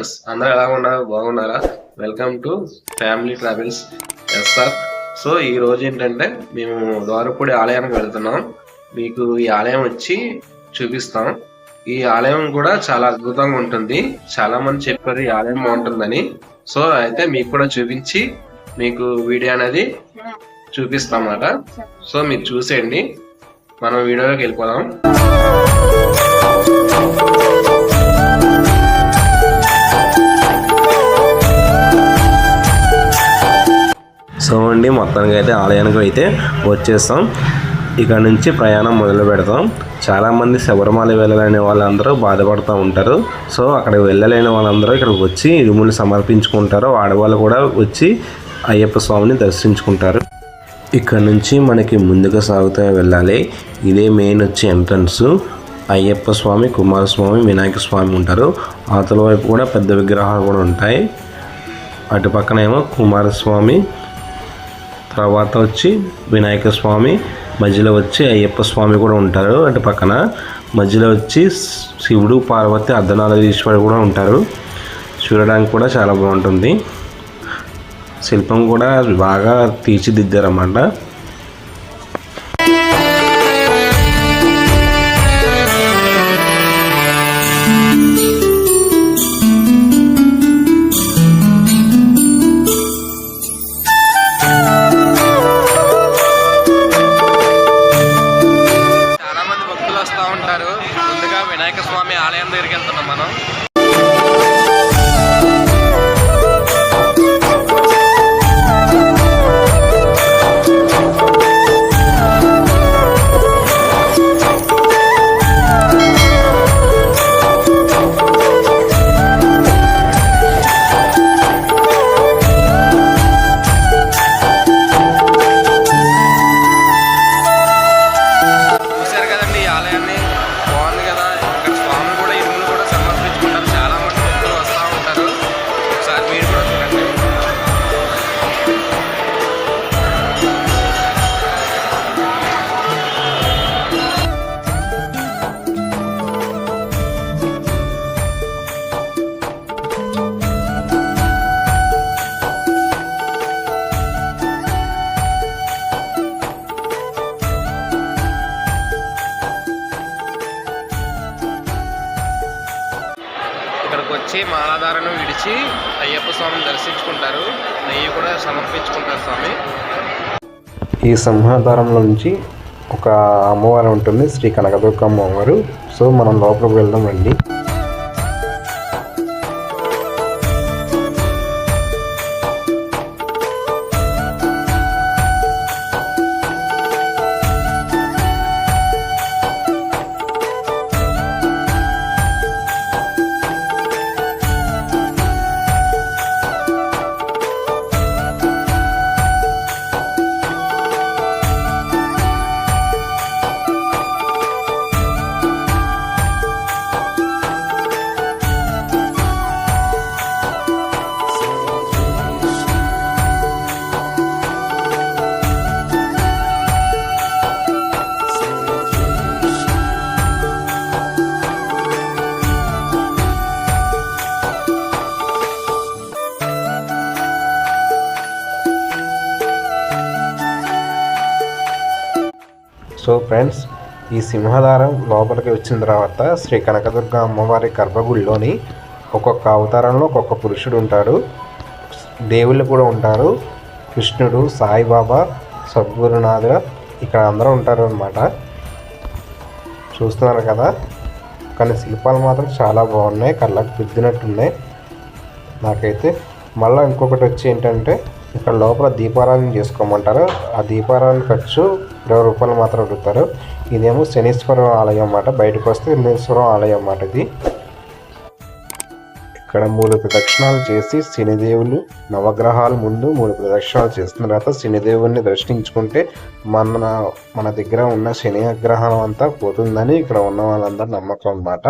Friends అందరూ ఎలా ఉన్నారు? బాగున్నారా? Welcome to family travels yes sir so ఈ రోజు ఏంటంటే మేము ద్వారపూడి ఆలయానికి వెళ్తున్నాం. మీకు ఈ ఆలయం వచ్చి చూపిస్తాం. ఈ ఆలయం కూడా చాలా అద్భుతంగా ఉంటుంది. చాలా మంది చెప్పారు ఈ ఆలయం బాగుంటుందని. సో అయితే మీకు కూడా చూపించి మీకు వీడియో అనేది చూపిస్తాం అన్నమాట సో మీరు చూసేయండి. మనం వీడియోలోకి వెళ్ళిపోదాం. సో అండి. మొత్తానికి అయితే ఆలయానికి అయితే వచ్చేస్తాం. ఇక్కడ నుంచి ప్రయాణం మొదలు పెడతాం. చాలామంది శబరిమల వెళ్ళలేని వాళ్ళందరూ బాధపడుతూ ఉంటారు. సో అక్కడికి వెళ్ళలేని వాళ్ళందరూ ఇక్కడికి వచ్చి ఇరుములు సమర్పించుకుంటారు. ఆడవాళ్ళు కూడా వచ్చి అయ్యప్ప స్వామిని దర్శించుకుంటారు. ఇక్కడ నుంచి మనకి ముందుగా సాగుతూ వెళ్ళాలి. ఇదే మెయిన్ వచ్చి ఎంట్రన్స్. అయ్యప్ప స్వామి కుమారస్వామి వినాయక స్వామి ఉంటారు. అతల వైపు కూడా పెద్ద విగ్రహాలు కూడా ఉంటాయి. అటు పక్కనేమో కుమారస్వామి తర్వాత వచ్చి వినాయక స్వామి మధ్యలో వచ్చి అయ్యప్ప స్వామి కూడా ఉంటారు అటు పక్కన. మధ్యలో వచ్చి శివుడు పార్వతి అర్ధనారీశ్వరుడు కూడా ఉంటారు. చూడడానికి కూడా చాలా బాగుంటుంది. శిల్పం కూడా బాగా తీర్చిదిద్దారన్నమాట. ఉంటారు. ముందుగా వినాయక స్వామి ఆలయం దగ్గరికి వెళ్తున్నాం మనం. ఈ సింహాధారంలో నుంచి ఒక అమ్మవారు ఉంటుంది శ్రీ కనకదుర్గ అమ్మవారు. సో మనం లోపలికి వెళ్దాం అండి సో ఫ్రెండ్స్ ఈ సింహధారం లోపలికి వచ్చిన తర్వాత శ్రీ కనకదుర్గ అమ్మవారి గర్భగుడిలోని ఒక్కొక్క అవతారంలో ఒక్కొక్క పురుషుడు ఉంటాడు. దేవుళ్ళు కూడా ఉంటారు. కృష్ణుడు సాయిబాబా సద్గురునాథ ఇక్కడ అందరూ ఉంటారు అనమాట చూస్తున్నారు కదా? కానీ శిల్పాలు మాత్రం చాలా బాగున్నాయి. కళ్ళకు గుద్దినట్టున్నాయి నాకైతే మళ్ళీ ఇంకొకటి వచ్చి ఏంటంటే ఇక్కడ లోపల దీపారాధన చేసుకోమంటారు. ఆ దీపారాధన ఖర్చు ఇరవై రూపాయలు మాత్రం అడుగుతారు ఇదేమో శనీశ్వరం ఆలయం అన్నమాట. బయటకు వస్తే శనీశ్వరం ఆలయం అన్నమాట ఇది. ఇక్కడ మూడు ప్రదక్షిణాలు చేసి శనిదేవులు నవగ్రహాల ముందు మూడు ప్రదక్షిణాలు చేసిన తర్వాత శనిదేవుని దర్శించుకుంటే మన మన దగ్గర ఉన్న శని అగ్రహం అంతా పోతుందని ఇక్కడ ఉన్న వాళ్ళందరూ నమ్మకం అన్నమాట.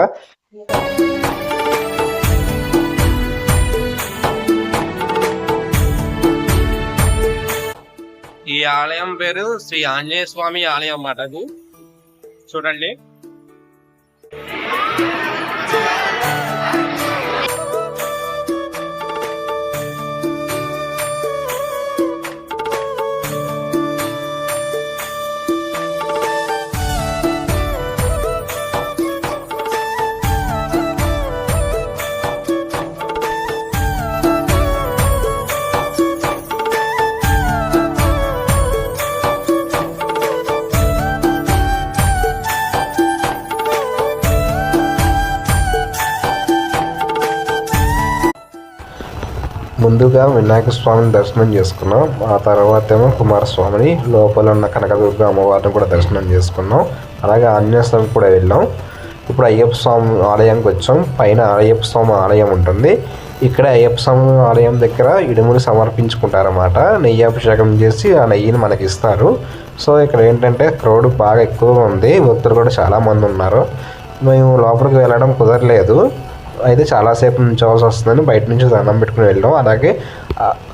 ఆలయం పేరు శ్రీ ఆంజనేయ స్వామి ఆలయం అన్నమాట అది చూడండి. ముందుగా వినాయక స్వామిని దర్శనం చేసుకున్నాం. ఆ తర్వాత ఏమో కుమారస్వామిని లోపల ఉన్న కనకదుర్గ అమ్మవారిని కూడా దర్శనం చేసుకున్నాం. అలాగే ఆంజనేయ స్వామి కూడా వెళ్ళాం. ఇప్పుడు అయ్యప్ప స్వామి ఆలయానికి వచ్చాం. పైన అయ్యప్ప స్వామి ఆలయం ఉంటుంది. ఇక్కడ అయ్యప్ప స్వామి ఆలయం దగ్గర ఇడుములు సమర్పించుకుంటారన్నమాట. నెయ్యి అభిషేకం చేసి ఆ నెయ్యిని మనకి ఇస్తారు. సో ఇక్కడ ఏంటంటే క్రౌడ్ బాగా ఎక్కువగా ఉంది. భక్తులు కూడా చాలామంది ఉన్నారు. మేము లోపలికి వెళ్ళడం కుదరలేదు. అయితే చాలాసేపు నుంచోవాల్సి వస్తుందని బయట నుంచి దండం పెట్టుకుని వెళ్ళాం అలాగే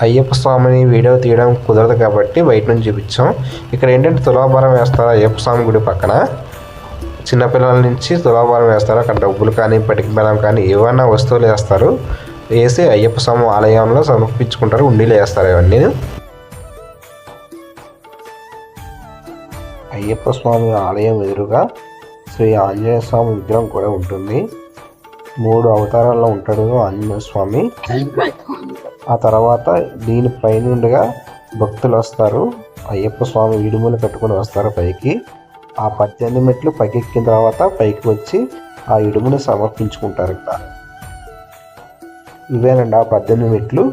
అయ్యప్ప స్వామిని వీడియో తీయడం కుదరదు కాబట్టి బయట నుంచి చూపించాం. ఇక్కడ ఏంటంటే తులాభారం వేస్తారు అయ్యప్ప స్వామి గుడి పక్కన? చిన్నపిల్లల నుంచి తులాభారం వేస్తారు? అక్కడ డబ్బులు కానీ పటికి బలం కానీ ఏవైనా వస్తువులు వేస్తారు. వేసి అయ్యప్ప స్వామి ఆలయంలో సమర్పించుకుంటారు ఉండీలు వేస్తారు ఇవన్నీ. అయ్యప్ప స్వామి ఆలయం ఎదురుగా శ్రీ ఆంజనేయ స్వామి విగ్రహం కూడా ఉంటుంది. మూడు అవతారాల్లో ఉంటాడు ఆంజనేయ స్వామి ఆ తర్వాత దీని పైనుండిగా భక్తులు వస్తారు. అయ్యప్ప స్వామి ఇడుములు కట్టుకొని వస్తారు పైకి. ఆ పద్దెనిమిది మెట్లు పైకి ఎక్కిన తర్వాత పైకి వచ్చి ఆ ఇడుముని సమర్పించుకుంటారు ఇక్కడ ఇవేనండి ఆ పద్దెనిమిది మెట్లు.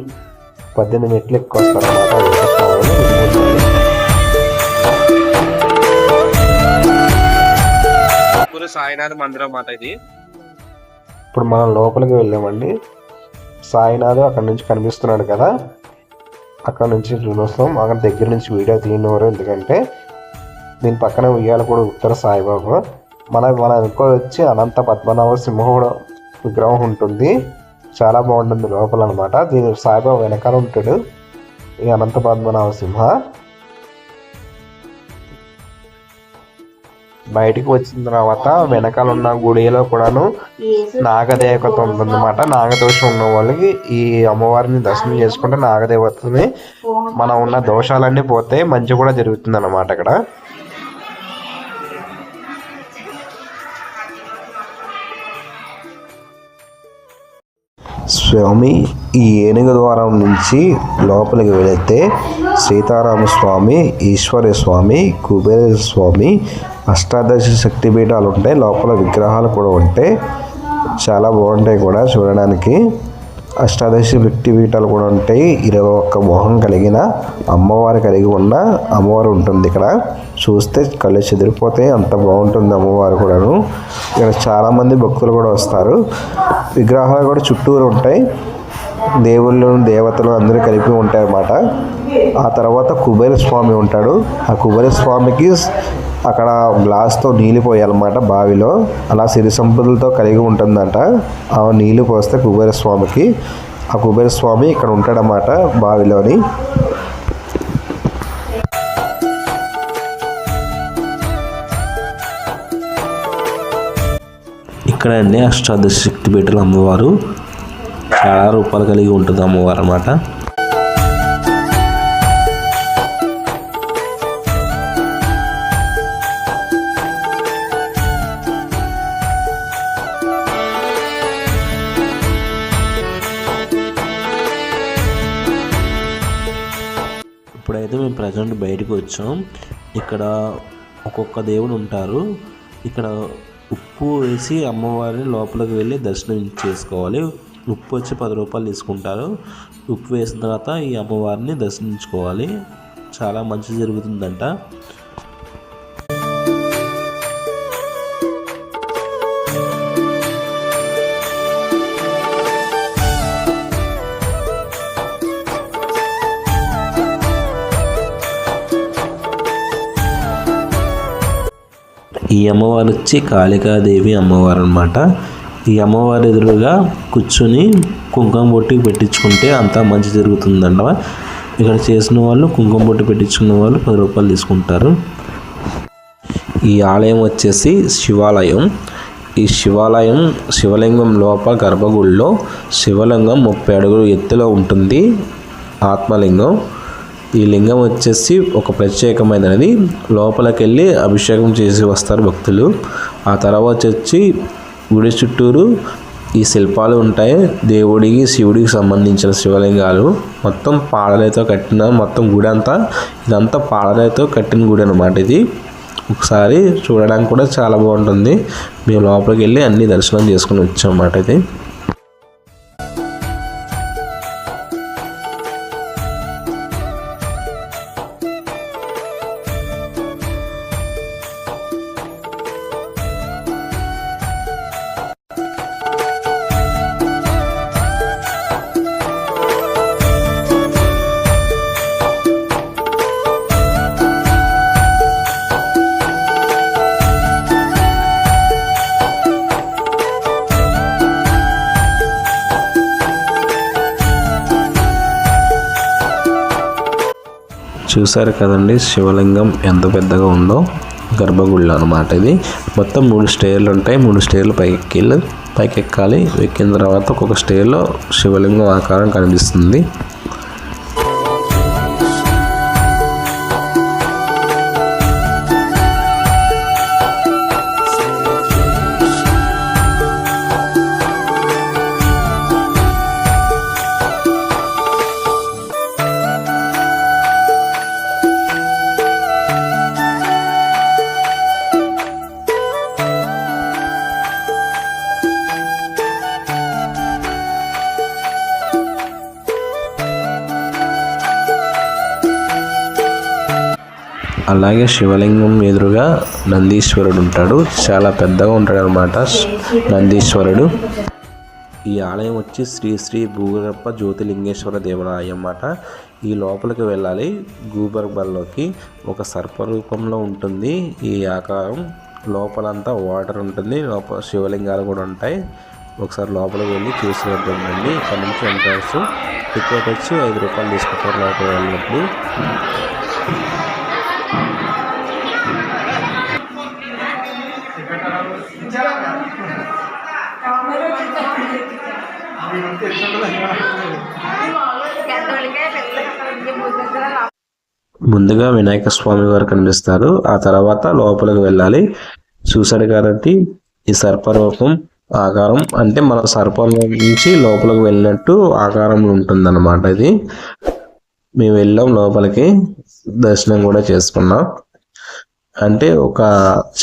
పద్దెనిమిది మెట్లు ఎక్కువ వస్తారు అన్నమాట సాయినాథ్ మందిరం మాట ఇది. ఇప్పుడు మనం లోపలికి వెళ్ళామండి. సాయినాథ్ అక్కడ నుంచి కనిపిస్తున్నాడు కదా. అక్కడ నుంచి చూడొస్తాం. అక్కడ దగ్గర నుంచి వీడియో తీయనివారు ఎందుకంటే దీని పక్కన ఉయ్యాల కూడా ఉత్తర సాయిబాబా. మన మన ఎక్కువ వచ్చి అనంత పద్మనాభ సింహుడు విగ్రహం ఉంటుంది. చాలా బాగుంటుంది లోపల అనమాట దీని సాయిబాబా వెనకాల ఉంటాడు. ఈ అనంత పద్మనాభ సింహ. బయటికి వచ్చిన తర్వాత వెనకాల ఉన్న గుడిలో కూడాను నాగదేవత ఉందన్నమాట. నాగదోషం ఉన్న వాళ్ళకి ఈ అమ్మవారిని దర్శనం చేసుకుంటే నాగదేవతని మనం ఉన్న దోషాలన్నీ పోతాయి మంచి కూడా జరుగుతుంది అన్నమాట ఇక్కడ స్వామి ఈ ఏనుగు ద్వారం నుంచి లోపలికి వెళితే సీతారామ స్వామి ఈశ్వర స్వామి కుబేర స్వామి అష్టాదశ శక్తి పీఠాలు ఉంటాయి. లోపల విగ్రహాలు కూడా ఉంటాయి చాలా బాగుంటాయి కూడా చూడడానికి. అష్టాదశ శక్తి పీఠాలు కూడా ఉంటాయి. ఇరవై ఒక్క మొహం కలిగిన అమ్మవారు కలిగి ఉన్న అమ్మవారు ఉంటుంది ఇక్కడ. చూస్తే కళ్ళు చెదిరిపోతాయి. అంత బాగుంటుంది అమ్మవారు కూడాను. ఇక్కడ చాలామంది భక్తులు కూడా వస్తారు. విగ్రహాలు కూడా చుట్టూరు ఉంటాయి. దేవుళ్ళు దేవతలు అందరూ కలిపి ఉంటాయి అన్నమాట ఆ తర్వాత కుబేర స్వామి ఉంటాడు. ఆ కుబేర స్వామికి అక్కడ గ్లాస్తో నీళ్ళు పోయాలన్నమాట బావిలో. అలా సిరి సంపదలతో కలిగి ఉంటుందంట. ఆ నీళ్ళు పోస్తే కుబేర స్వామికి. ఆ కుబేర స్వామి ఇక్కడ ఉంటాడన్నమాట బావిలోని. ఇక్కడ అండి అష్టాదశ శక్తి పీఠల అమ్మవారు చాలా రూపాయలు కలిగి ఉంటుంది అమ్మవారు అన్నమాట. ఇప్పుడైతే మేము ప్రజెంట్ బయటకు వచ్చాం. ఇక్కడ ఒక్కొక్క దేవుడు ఉంటారు. ఇక్కడ ఉప్పు వేసి అమ్మవారిని లోపలికి వెళ్ళి దర్శనం చేసుకోవాలి. ఉప్పు వచ్చి పది రూపాయలు తీసుకుంటారు. ఉప్పు వేసిన తర్వాత ఈ అమ్మవారిని దర్శించుకోవాలి. చాలా మంచి జరుగుతుందంట. ఈ అమ్మవారు వచ్చి కాళికాదేవి అమ్మవారు అనమాట ఈ అమ్మవారి ఎదురుగా కూర్చుని కుంకుమ బొట్టి పెట్టించుకుంటే అంతా మంచి జరుగుతుందంట ఇక్కడ చేసిన వాళ్ళు కుంకుమ బొట్టి పెట్టించుకున్న వాళ్ళు పది రూపాయలు తీసుకుంటారు. ఈ ఆలయం వచ్చేసి శివాలయం. ఈ శివాలయం శివలింగం లోపల గర్భగుడిలో శివలింగం ముప్పై అడుగులు ఎత్తులో ఉంటుంది. ఆత్మలింగం. ఈ లింగం వచ్చేసి ఒక ప్రత్యేకమైనది. లోపలికి వెళ్ళి అభిషేకం చేసి వస్తారు భక్తులు. ఆ తర్వాత వచ్చి గుడి చుట్టూరు ఈ శిల్పాలు ఉంటాయి. దేవుడికి శివుడికి సంబంధించిన శివలింగాలు. మొత్తం పాడలతో కట్టిన మొత్తం గుడి అంతా ఇదంతా పాడలతో కట్టిన గుడి అనమాట ఇది. ఒకసారి చూడడానికి కూడా చాలా బాగుంటుంది. మేము లోపలికి వెళ్ళి అన్ని దర్శనం చేసుకుని వచ్చాం అన్నమాట ఇది. చూసారు కదండి శివలింగం ఎంత పెద్దగా ఉందో గర్భగుళ్ళు అనమాట ఇది. మొత్తం మూడు స్టేర్లు ఉంటాయి మూడు స్టేర్లు పైకి ఎక్కి పైకి ఎక్కాలి. ఎక్కిన తర్వాత ఒక్కొక్క స్టేర్లో శివలింగం ఆకారం కనిపిస్తుంది. అలాగే శివలింగం ఎదురుగా నందీశ్వరుడు ఉంటాడు. చాలా పెద్దగా ఉంటాడు అనమాట నందీశ్వరుడు. ఈ ఆలయం వచ్చి శ్రీ శ్రీ భూగర్భ జ్యోతిలింగేశ్వర దేవాలయం అన్నమాట. ఈ లోపలికి వెళ్ళాలి. భూగర్భంలోకి ఒక సర్పరూపంలో ఉంటుంది. ఈ ఆకారం లోపలంతా వాటర్ ఉంటుంది. లోపల శివలింగాలు కూడా ఉంటాయి. ఒకసారి లోపలికి వెళ్ళి చూసినట్టు ఉండండి ఇక్కడ నుంచి ఎంట్రన్స్ టికెట్ వచ్చి ఐదు రూపాయలు తీసుకుంటారు లోపలికి వెళ్ళినప్పుడు. ముందుగా వినాయక స్వామి వారు కనిపిస్తారు. ఆ తర్వాత లోపలికి వెళ్ళాలి. చూసాడు కాబట్టి ఈ సర్పరూపం ఆకారం అంటే మన సర్పం నుంచి లోపలికి వెళ్ళినట్టు ఆకారం ఉంటుందన్నమాట ఇది. మేము వెళ్ళాం లోపలికి దర్శనం కూడా చేసుకున్నాం. అంటే ఒక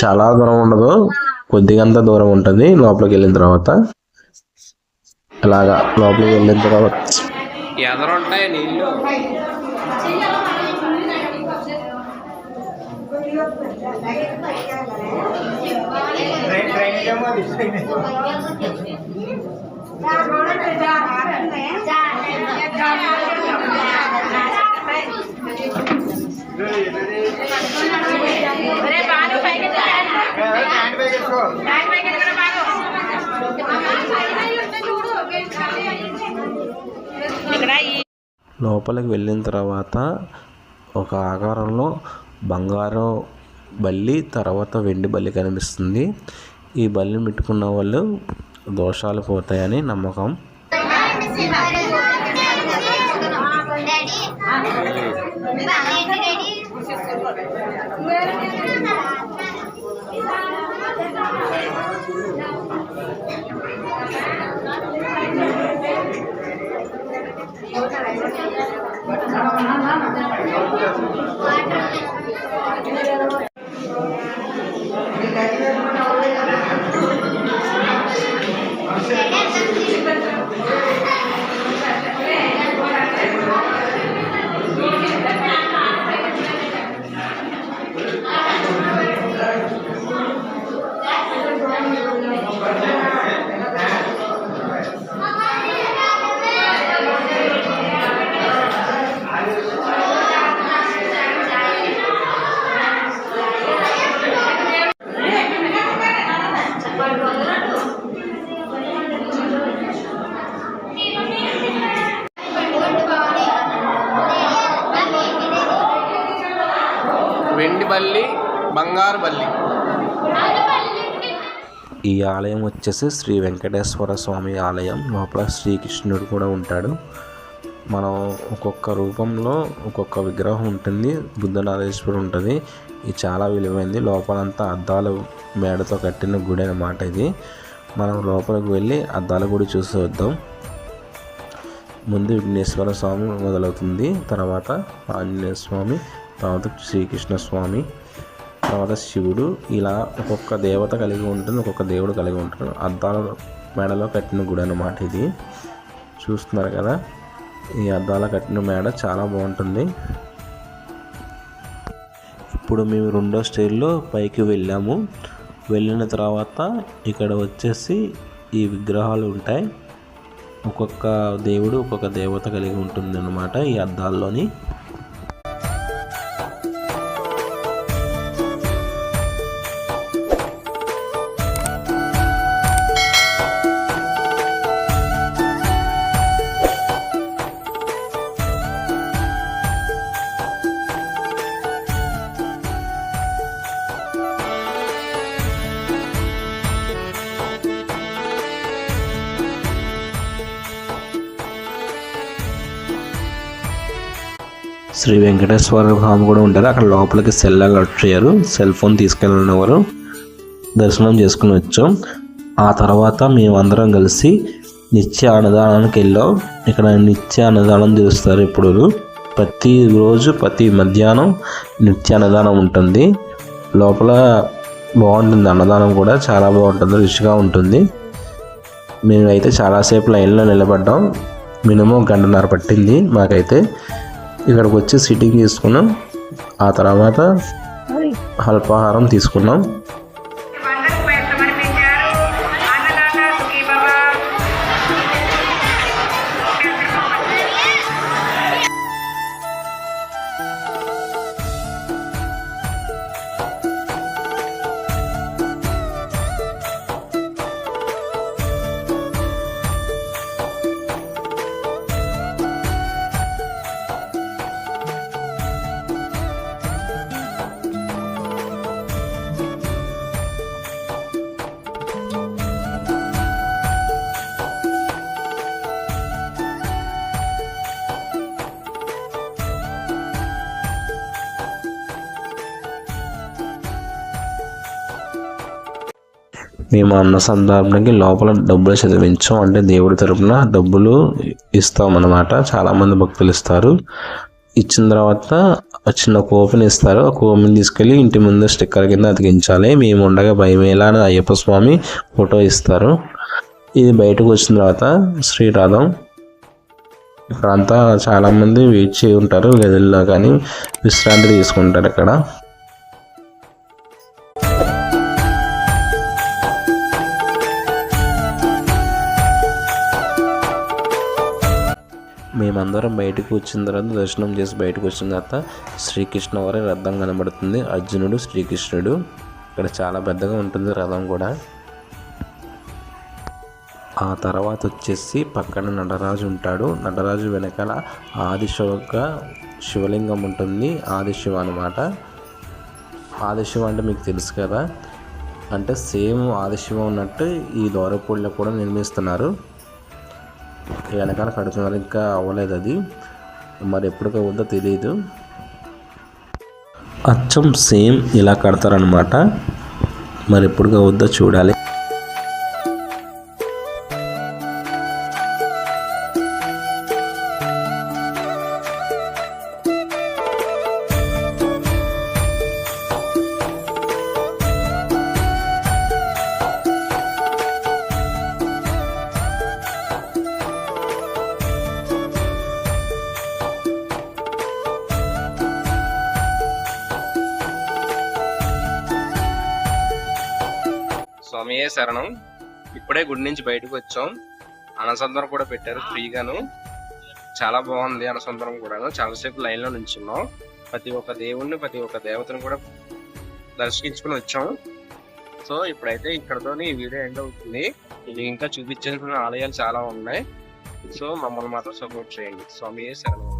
చాలా దూరం ఉండదు. కొద్దిగంత దూరం ఉంటుంది లోపలికి వెళ్ళిన తర్వాత. అలాగా లోపలికి వెళ్ళిన తర్వాత. ఎదరుంటాయి నీళ్ళు? లోపలికి వెళ్ళిన తర్వాత ఒక ఆకారంలో బంగారం బల్లి తర్వాత వెండి బల్లి కనిపిస్తుంది. ఈ బల్లిని పెట్టుకున్న వాళ్ళు దోషాలు పోతాయని నమ్మకం. బల్లి బంగారు బల్లి ఈ ఆలయం వచ్చేసి శ్రీ వెంకటేశ్వర స్వామి ఆలయం. లోపల శ్రీకృష్ణుడు కూడా ఉంటాడు. మనం ఒక్కొక్క రూపంలో ఒక్కొక్క విగ్రహం ఉంటుంది. బుద్ధనాథేశ్వరుడు ఉంటుంది. ఇది చాలా విలువైంది. లోపలంతా అద్దాలు మేడతో కట్టిన గుడి అనమాట ఇది. మనం లోపలికి వెళ్ళి అద్దాల గుడి చూసి వద్దాం. ముందు విఘ్నేశ్వర స్వామి మొదలవుతుంది. తర్వాత ఆంజనేయ స్వామి తర్వాత శ్రీకృష్ణ స్వామి తర్వాత శివుడు ఇలా ఒక్కొక్క దేవత కలిగి ఉంటుంది ఒక్కొక్క దేవుడు కలిగి ఉంటాడు అద్దాల మేడలో కట్టిన గుడి అనమాట ఇది. చూస్తున్నారు కదా ఈ అద్దాల కట్టిన మేడ చాలా బాగుంటుంది. ఇప్పుడు మేము రెండో స్టేజ్లో పైకి వెళ్ళాము. వెళ్ళిన తర్వాత ఇక్కడ వచ్చేసి ఈ విగ్రహాలు ఉంటాయి. ఒక్కొక్క దేవుడు ఒక్కొక్క దేవత కలిగి ఉంటుంది అన్నమాట ఈ అద్దాల్లోని. శ్రీ వెంకటేశ్వర స్వామి కూడా ఉంటారు. అక్కడ లోపలికి సెల్ అలౌట్ చేయరు. సెల్ ఫోన్ తీసుకెళ్ళిన వారు దర్శనం చేసుకుని వచ్చాం. ఆ తర్వాత మేమందరం కలిసి నిత్య అన్నదానానికి వెళ్ళాం. ఇక్కడ నిత్య అన్నదానం చేస్తారు ఇప్పుడు. ప్రతి రోజు ప్రతి మధ్యాహ్నం నిత్య అన్నదానం ఉంటుంది. లోపల బాగుంటుంది. అన్నదానం కూడా చాలా బాగుంటుంది. రుచిగా ఉంటుంది. మేమైతే చాలాసేపు లైన్లో నిలబడ్డాం. మినిమం గంటన్నర పట్టింది మాకైతే. ఇక్కడికి వచ్చి సిట్టింగ్ తీసుకున్నాం ఆ తర్వాత అల్పాహారం తీసుకున్నాం. మేము అన్న సందర్భానికి లోపల డబ్బులు చదివించాం. అంటే దేవుడి తరపున డబ్బులు ఇస్తాం అన్నమాట చాలామంది భక్తులు ఇస్తారు. ఇచ్చిన తర్వాత చిన్న కూపన్ ఇస్తారు. ఆ కూపన్ తీసుకెళ్ళి ఇంటి ముందు స్టిక్కర్ కింద అతికించాలి. మేము ఉండగా భయమేలా అని అయ్యప్ప స్వామి ఫోటో ఇస్తారు. ఇది బయటకు వచ్చిన తర్వాత శ్రీరాధం ఇక్కడంతా చాలామంది వెయిట్ చేయి ఉంటారు. గదుల్లో కానీ విశ్రాంతి తీసుకుంటారు ఇక్కడ అందరం బయటకు వచ్చిన తర్వాత దర్శనం చేసి బయటకు వచ్చిన తర్వాత శ్రీకృష్ణ వారి రథం కనబడుతుంది. అర్జునుడు శ్రీకృష్ణుడు. ఇక్కడ చాలా పెద్దగా ఉంటుంది రథం కూడా. ఆ తర్వాత వచ్చేసి పక్కన నటరాజు ఉంటాడు. నటరాజు వెనకాల ఆదిశివక శివలింగం ఉంటుంది. ఆదిశివ అనమాట ఆదిశివ అంటే మీకు తెలుసు కదా. అంటే సేమ్ ఆదిశివ ఉన్నట్టు ఈ దోరపూడిలో కూడా నిర్మిస్తున్నారు. వెనకాల కడుతున్నారు ఇంకా అవ్వలేదు అది. మరి ఎప్పుడు అవుద్దో తెలియదు అచ్చం సేమ్ ఇలా కడతారనమాట మరి ఎప్పుడు అవుద్దో చూడాలి. శరణం. ఇప్పుడే గుడి నుంచి బయటకు వచ్చాం. అనసందరం కూడా పెట్టారు ఫ్రీగాను. చాలా బాగుంది అనసందరం కూడా చాలాసేపు లైన్లో నుంచున్నాం ప్రతి ఒక్క దేవుణ్ణి ప్రతి ఒక్క దేవతను కూడా దర్శించుకుని వచ్చాం. సో ఇప్పుడైతే ఇక్కడతో ఈ వీడియో ఎండ్ అవుతుంది. ఇది ఇంకా చూపించాల్సిన ఆలయాలు చాలా ఉన్నాయి. సో మమ్మల్ని మాత్రం సపోర్ట్ చేయండి. స్వామి శరణం.